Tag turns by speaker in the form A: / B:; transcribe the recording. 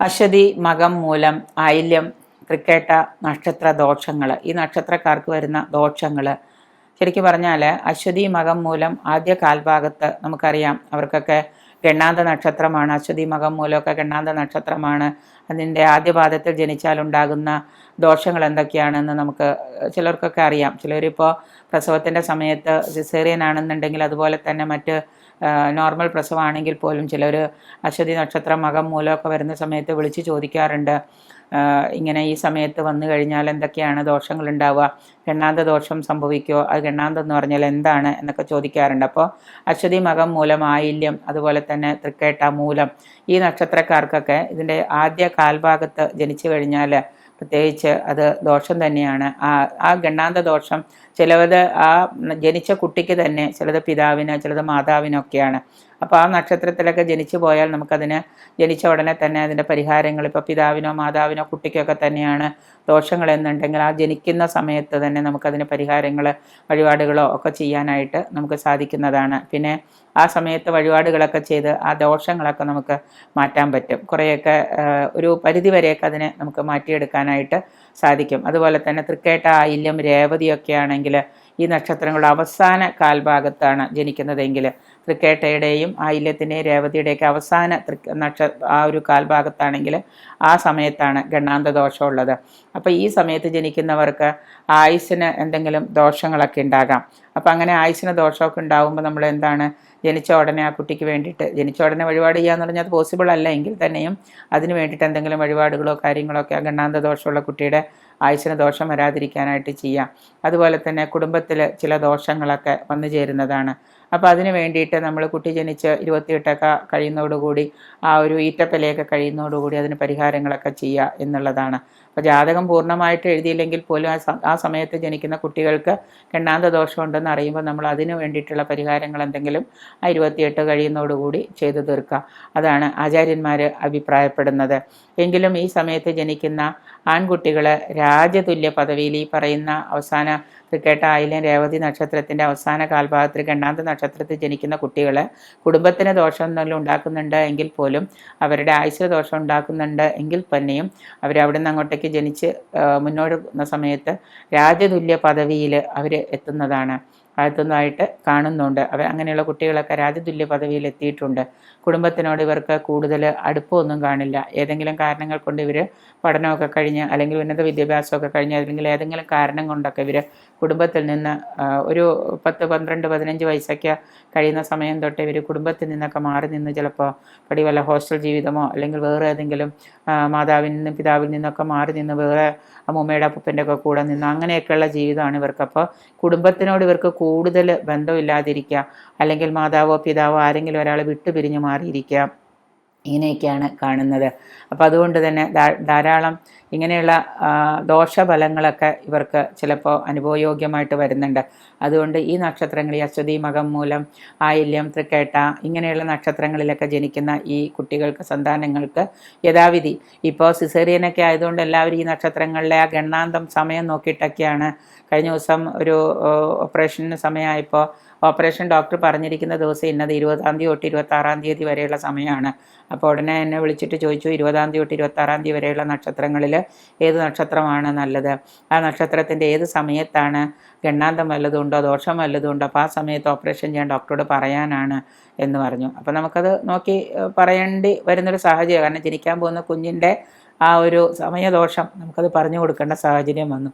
A: അശ്വതി മകം മൂലം ആയില്യം തൃക്കേട്ട നക്ഷത്ര ദോഷങ്ങൾ ഈ നക്ഷത്രക്കാർക്ക് വരുന്ന ദോഷങ്ങൾ ശരിക്കും പറഞ്ഞാൽ അശ്വതി മകം മൂലം ആദ്യ കാൽഭാഗത്ത് നമുക്കറിയാം അവർക്കൊക്കെ ഗണ്ണാന്ത നക്ഷത്രമാണ് അശ്വതി മകം മൂലമൊക്കെ ഗണ്ണാന്ത നക്ഷത്രമാണ്. അതിന്റെ ആദ്യ പാദത്തിൽ ജനിച്ചാലുണ്ടാകുന്ന ദോഷങ്ങൾ എന്തൊക്കെയാണെന്ന് നമുക്ക് ചിലർക്കൊക്കെ അറിയാം. ചിലരിപ്പോൾ പ്രസവത്തിന്റെ സമയത്ത് സിസേറിയൻ ആണെന്നുണ്ടെങ്കിൽ അതുപോലെ തന്നെ മറ്റ് നോർമൽ പ്രസവമാണെങ്കിൽ പോലും ചിലർ അശ്വതി നക്ഷത്രം മകം മൂലമൊക്കെ വരുന്ന സമയത്ത് വിളിച്ച് ചോദിക്കാറുണ്ട്. ഇങ്ങനെ ഈ സമയത്ത് വന്നു കഴിഞ്ഞാൽ എന്തൊക്കെയാണ് ദോഷങ്ങൾ ഉണ്ടാവുക? ഗണ്ണാന്ത ദോഷം സംഭവിക്കുമോ അത് ഗണ്ണാന്തം എന്ന് പറഞ്ഞാൽ എന്താണ് എന്നൊക്കെ ചോദിക്കാറുണ്ട്. അപ്പോൾ അശ്വതി മകം മൂലം ആയില്യം അതുപോലെ തന്നെ തൃക്കേട്ട മൂലം ഈ നക്ഷത്രക്കാർക്കൊക്കെ ഇതിന്റെ ആദ്യ കാൽഭാഗത്ത് ജനിച്ചു കഴിഞ്ഞാൽ പ്രത്യേകിച്ച് അത് ദോഷം തന്നെയാണ്. ആ ആ ഗണ്ണാന്ത ദോഷം ചിലത് ആ ജനിച്ച കുട്ടിക്ക് തന്നെ ചിലത് പിതാവിന് ചിലത് മാതാവിനൊക്കെയാണ്. അപ്പോൾ ആ നക്ഷത്രത്തിലൊക്കെ ജനിച്ചു പോയാൽ നമുക്കതിന് ജനിച്ച ഉടനെ തന്നെ അതിന്റെ പരിഹാരങ്ങൾ ഇപ്പോൾ പിതാവിനോ മാതാവിനോ കുട്ടിക്കൊക്കെ തന്നെയാണ് ദോഷങ്ങൾ എന്നുണ്ടെങ്കിൽ ആ ജനിക്കുന്ന സമയത്ത് തന്നെ നമുക്കതിന് പരിഹാരങ്ങൾ വഴിപാടുകളോ ഒക്കെ ചെയ്യാനായിട്ട് നമുക്ക് സാധിക്കുന്നതാണ്. പിന്നെ ആ സമയത്ത് വഴിപാടുകളൊക്കെ ചെയ്ത് ആ ദോഷങ്ങളൊക്കെ നമുക്ക് മാറ്റാൻ പറ്റും. കുറേയൊക്കെ ഒരു പരിധി വരെയൊക്കെ അതിനെ നമുക്ക് മാറ്റിയെടുക്കാനായിട്ട് സാധിക്കും. അതുപോലെ തന്നെ തൃക്കേട്ട ആയില്യം രേവതിയൊക്കെ ആണെങ്കിൽ ഈ നക്ഷത്രങ്ങളുടെ അവസാന കാൽഭാഗത്താണ് ജനിക്കുന്നതെങ്കിൽ തൃക്കേട്ടയുടെയും ആയില്യത്തിന്റെയും രേവതിയുടെയൊക്കെ അവസാന തൃ നക്ഷ ആ ഒരു കാൽഭാഗത്താണെങ്കിൽ ആ സമയത്താണ് ഗണ്ണാന്ത ദോഷമുള്ളത് അപ്പോൾ ഈ സമയത്ത് ജനിക്കുന്നവർക്ക് ആയുസ്സിന് എന്തെങ്കിലും ദോഷങ്ങളൊക്കെ ഉണ്ടാകാം. അപ്പോൾ അങ്ങനെ ആയുസ്സിന് ദോഷമൊക്കെ ഉണ്ടാകുമ്പോൾ നമ്മൾ എന്താണ് ജനിച്ച ഉടനെ ആ കുട്ടിക്ക് വേണ്ടിയിട്ട് ജനിച്ച ഉടനെ വഴിപാട് ചെയ്യാന്ന് പറഞ്ഞാൽ അത് പോസിബിൾ അല്ല. എങ്കിൽ തന്നെയും അതിന് വേണ്ടിയിട്ട് എന്തെങ്കിലും വഴിപാടുകളോ കാര്യങ്ങളോ ഒക്കെ ഗണ്ണാന്ത ദോഷമുള്ള കുട്ടിയുടെ ആയുസിന് ദോഷം വരാതിരിക്കാനായിട്ട് ചെയ്യാം. അതുപോലെ തന്നെ കുടുംബത്തിൽ ചില ദോഷങ്ങളൊക്കെ വന്നു ചേരുന്നതാണ്. അപ്പോൾ അതിന് വേണ്ടിയിട്ട് നമ്മൾ കുട്ടി ജനിച്ച് ഇരുപത്തിയെട്ടൊക്കെ കഴിയുന്നതോടുകൂടി ആ ഒരു ഈറ്റപ്പലയൊക്കെ കഴിയുന്നതോടുകൂടി അതിന് പരിഹാരങ്ങളൊക്കെ ചെയ്യുക എന്നുള്ളതാണ്. അപ്പോൾ ജാതകം പൂർണമായിട്ട് എഴുതിയില്ലെങ്കിൽ പോലും ആ ആ സമയത്ത് ജനിക്കുന്ന കുട്ടികൾക്ക് കെണ്ണാന്ത ദോഷമുണ്ടെന്ന് അറിയുമ്പോൾ നമ്മൾ അതിന് വേണ്ടിയിട്ടുള്ള പരിഹാരങ്ങൾ എന്തെങ്കിലും ആ ഇരുപത്തിയെട്ട് കഴിയുന്നതോടുകൂടി ചെയ്തു തീർക്കുക. അതാണ് ആചാര്യന്മാർ അഭിപ്രായപ്പെടുന്നത്. എങ്കിലും ഈ സമയത്ത് ജനിക്കുന്ന ആൺകുട്ടികൾ രാജതുല്യ പദവിയിൽ ഈ പറയുന്ന അവസാന തൃക്കേട്ട ആയില്യം രേവതി നക്ഷത്രത്തിന്റെ അവസാന കാൽഭാഗത്തിൽ രണ്ടാമത്തെ നക്ഷത്രത്തിൽ ജനിക്കുന്ന കുട്ടികൾ കുടുംബത്തിന് ദോഷം എന്തെങ്കിലും ഉണ്ടാക്കുന്നുണ്ട് എങ്കിൽ പോലും അവരുടെ ആയുസ് ദോഷം ഉണ്ടാക്കുന്നുണ്ട് എങ്കിൽ തന്നെയും അവരവിടെ നിന്ന് ജനിച്ച് മുന്നോട്ട് സമയത്ത് രാജതുല്യ പദവിയിൽ അവർ എത്തുന്നതാണ്. എത്തുന്നതായിട്ട് കാണുന്നുണ്ട്. അവർ അങ്ങനെയുള്ള കുട്ടികളൊക്കെ രാജ്യതുല്യ പദവിയിൽ എത്തിയിട്ടുണ്ട് കുടുംബത്തിനോട് ഇവർക്ക് കൂടുതൽ അടുപ്പമൊന്നും കാണില്ല. ഏതെങ്കിലും കാരണങ്ങൾ കൊണ്ട് ഇവർ പഠനമൊക്കെ കഴിഞ്ഞ് അല്ലെങ്കിൽ ഉന്നത വിദ്യാഭ്യാസമൊക്കെ കഴിഞ്ഞ് അല്ലെങ്കിൽ ഏതെങ്കിലും കാരണം കൊണ്ടൊക്കെ ഇവർ കുടുംബത്തിൽ നിന്ന് ഒരു പത്ത് പന്ത്രണ്ട് പതിനഞ്ച് വയസ്സൊക്കെ കഴിയുന്ന സമയം തൊട്ട് ഇവർ കുടുംബത്തിൽ നിന്നൊക്കെ മാറി നിന്ന് ചിലപ്പോൾ പടി വല്ല ഹോസ്റ്റൽ ജീവിതമോ അല്ലെങ്കിൽ വേറെ ഏതെങ്കിലും മാതാവിൽ നിന്നും പിതാവിൽ നിന്നൊക്കെ മാറി നിന്ന് വേറെ അമ്മൂമ്മയുടെ അപ്പൂപ്പന്റെ ഒക്കെ കൂടെ നിന്ന് അങ്ങനെയൊക്കെയുള്ള ജീവിതമാണ് ഇവർക്ക് അപ്പോൾ കുടുംബത്തിനോട് ഇവർക്ക് കൂടുതൽ ബന്ധമില്ലാതിരിക്കുക. അല്ലെങ്കിൽ മാതാവോ പിതാവോ ആരെങ്കിലും ഒരാൾ വിട്ടുപിരിഞ്ഞ് മാറിയിരിക്കുക. ഇങ്ങനെയൊക്കെയാണ് കാണുന്നത്. അപ്പോൾ അതുകൊണ്ട് തന്നെ ധാരാളം ഇങ്ങനെയുള്ള ദോഷഫലങ്ങളൊക്കെ ഇവർക്ക് ചിലപ്പോൾ അനുഭവയോഗ്യമായിട്ട് വരുന്നുണ്ട്. അതുകൊണ്ട് ഈ നക്ഷത്രങ്ങൾ ഈ അശ്വതി മകം മൂലം ആയില്യം തൃക്കേട്ട ഇങ്ങനെയുള്ള നക്ഷത്രങ്ങളിലൊക്കെ ജനിക്കുന്ന ഈ കുട്ടികൾക്ക് സന്താനങ്ങൾക്ക് യഥാവിധി. ഇപ്പോൾ സിസേറിയനൊക്കെ ആയതുകൊണ്ട് എല്ലാവരും ഈ നക്ഷത്രങ്ങളിലെ ആ ഗണ്ണാന്തം സമയം നോക്കിയിട്ടൊക്കെയാണ്. കഴിഞ്ഞ ദിവസം ഒരു ഓപ്പറേഷന് സമയമായപ്പോൾ ഓപ്പറേഷൻ ഡോക്ടർ പറഞ്ഞിരിക്കുന്ന ദിവസം ഇന്നത് ഇരുപതാം തീയതി തൊട്ട് ഇരുപത്താറാം തീയതി വരെയുള്ള സമയമാണ്. അപ്പോൾ ഉടനെ എന്നെ വിളിച്ചിട്ട് ചോദിച്ചു ഇരുപതാം തീയതി തൊട്ട് ഇരുപത്താറാം തീയതി വരെയുള്ള നക്ഷത്രങ്ങളിൽ ഏത് നക്ഷത്രമാണ് നല്ലത്? ആ നക്ഷത്രത്തിന്റെ ഏത് സമയത്താണ് ഗണ്ണാന്തം വല്ലതുണ്ടോ ദോഷം വല്ലതുണ്ടോ? അപ്പോൾ ആ സമയത്ത് ഓപ്പറേഷൻ ചെയ്യാൻ ഡോക്ടറോട് പറയാനാണ് എന്ന് പറഞ്ഞു. അപ്പോൾ നമുക്കത് നോക്കി പറയേണ്ടി വരുന്നൊരു സാഹചര്യം. കാരണം ജനിക്കാൻ പോകുന്ന കുഞ്ഞിന്റെ ആ ഒരു സമയദോഷം നമുക്കത് പറഞ്ഞു കൊടുക്കേണ്ട സാഹചര്യം വന്നു.